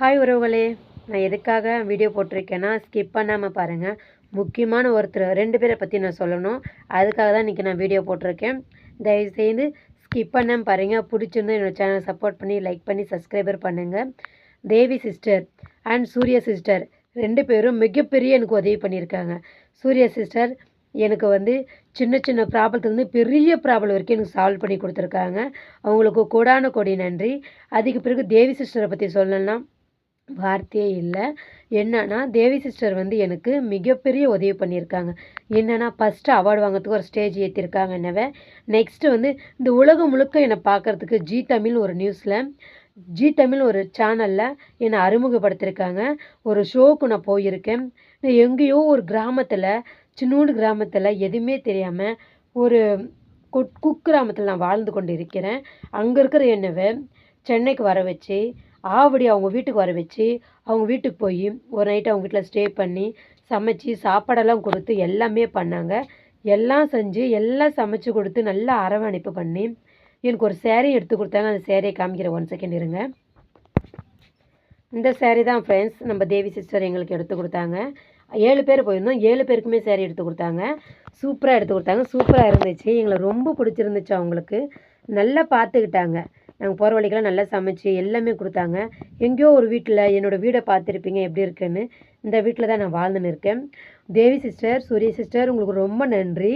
Hi உறவுகளே நான் எதுக்காக வீடியோ போட்டிருக்கேன்னா ஸ்கிப் பண்ணாமல் பாருங்கள் முக்கியமான ஒருத்தர் ரெண்டு பேரை பற்றி நான் சொல்லணும். அதுக்காக தான் இன்றைக்கி நான் வீடியோ போட்டிருக்கேன். தயவுசெய்து ஸ்கிப் பண்ணாமல் பாருங்கள் பிடிச்சிருந்தா என்னோட சேனலை சப்போர்ட் பண்ணி லைக் பண்ணி சப்ஸ்கிரைபர் பண்ணுங்கள் Devi sister and Surya sister ரெண்டு பேரும் மிகப்பெரிய எனக்கு உதவி பண்ணியிருக்காங்க. சூர்யா சிஸ்டர் எனக்கு வந்து சின்ன சின்ன ப்ராப்ளத்துலேருந்து பெரிய ப்ராப்ளம் வரைக்கும் எனக்கு சால்வ் பண்ணி கொடுத்துருக்காங்க. அவங்களுக்கு கோடான கோடி நன்றி. அதுக்கு பிறகு தேவி சிஸ்டரை பற்றி சொல்லலாம். வார்த்தையே இல்லை. என்னன்னா தேவி சிஸ்டர் வந்து எனக்கு மிகப்பெரிய உதவி பண்ணியிருக்காங்க. என்னன்னா ஃபஸ்ட்டு அவார்டு வாங்குறதுக்கு ஒரு ஸ்டேஜ் ஏற்றிருக்காங்க என்னவே? நெக்ஸ்ட்டு வந்து இந்த உலகம் முழுக்க என்னை பார்க்குறதுக்கு ஜி தமிழ் ஒரு நியூஸில் ஜி தமிழ் ஒரு சேனலில் என்னை அறிமுகப்படுத்தியிருக்காங்க ஒரு ஷோக்கு நான் போயிருக்கேன். நான் எங்கேயோ ஒரு கிராமத்தில் சின்னூண்டு கிராமத்தில் எதுவுமே தெரியாமல் ஒரு குக் கிராமத்தில் நான் வாழ்ந்து கொண்டு இருக்கிறேன் அங்கே இருக்கிற என்னவை? சென்னைக்கு வர வச்சு ஆவடி அவங்க வீட்டுக்கு வர வச்சு அவங்க வீட்டுக்கு போய் ஒரு நைட்டு அவங்க வீட்டில் ஸ்டே பண்ணி சமைச்சு சாப்பாடெல்லாம் கொடுத்து எல்லாமே பண்ணாங்க. எல்லாம் செஞ்சு எல்லாம் சமைச்சு கொடுத்து நல்லா அரவணைப்பு பண்ணி எனக்கு ஒரு சேரீ எடுத்து கொடுத்தாங்க. அந்த சேரீயை காமிக்கிற ஒன் செகண்ட் இருங்க. இந்த சேரீ தான் ஃப்ரெண்ட்ஸ் நம்ம தேவி சிஸ்டர் எங்களுக்கு எடுத்து கொடுத்தாங்க. ஏழு பேர் போயிருந்தோம். ஏழு பேருக்குமே சேரீ எடுத்து கொடுத்தாங்க. சூப்பராக எடுத்து கொடுத்தாங்க. சூப்பராக இருந்துச்சு. எங்களை ரொம்ப பிடிச்சிருந்துச்சு அவங்களுக்கு. நல்லா பார்த்துக்கிட்டாங்க. நாங்கள் போகிற வழிக்கெல்லாம் நல்லா சமைச்சு எல்லாமே கொடுத்தாங்க. எங்கேயோ ஒரு வீட்டில் என்னோடய வீடை பார்த்துருப்பீங்க எப்படி இருக்குன்னு? இந்த வீட்டில் தான் நான் வாழ்ந்துன்னு இருக்கேன் தேவி சிஸ்டர் சூரிய சிஸ்டர் உங்களுக்கு ரொம்ப நன்றி.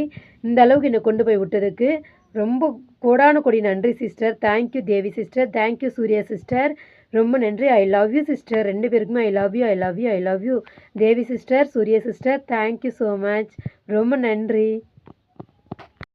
இந்த அளவுக்கு என்னை கொண்டு போய் விட்டதுக்கு ரொம்ப கோடான கொடி நன்றி sister. Thank you Devi sister. Thank you Surya sister. ரொம்ப நன்றி. ஐ லவ் யூ சிஸ்டர் ரெண்டு பேருக்குமே I love you I love you I love you Devi sister Surya sister thank you so much ரொம்ப நன்றி.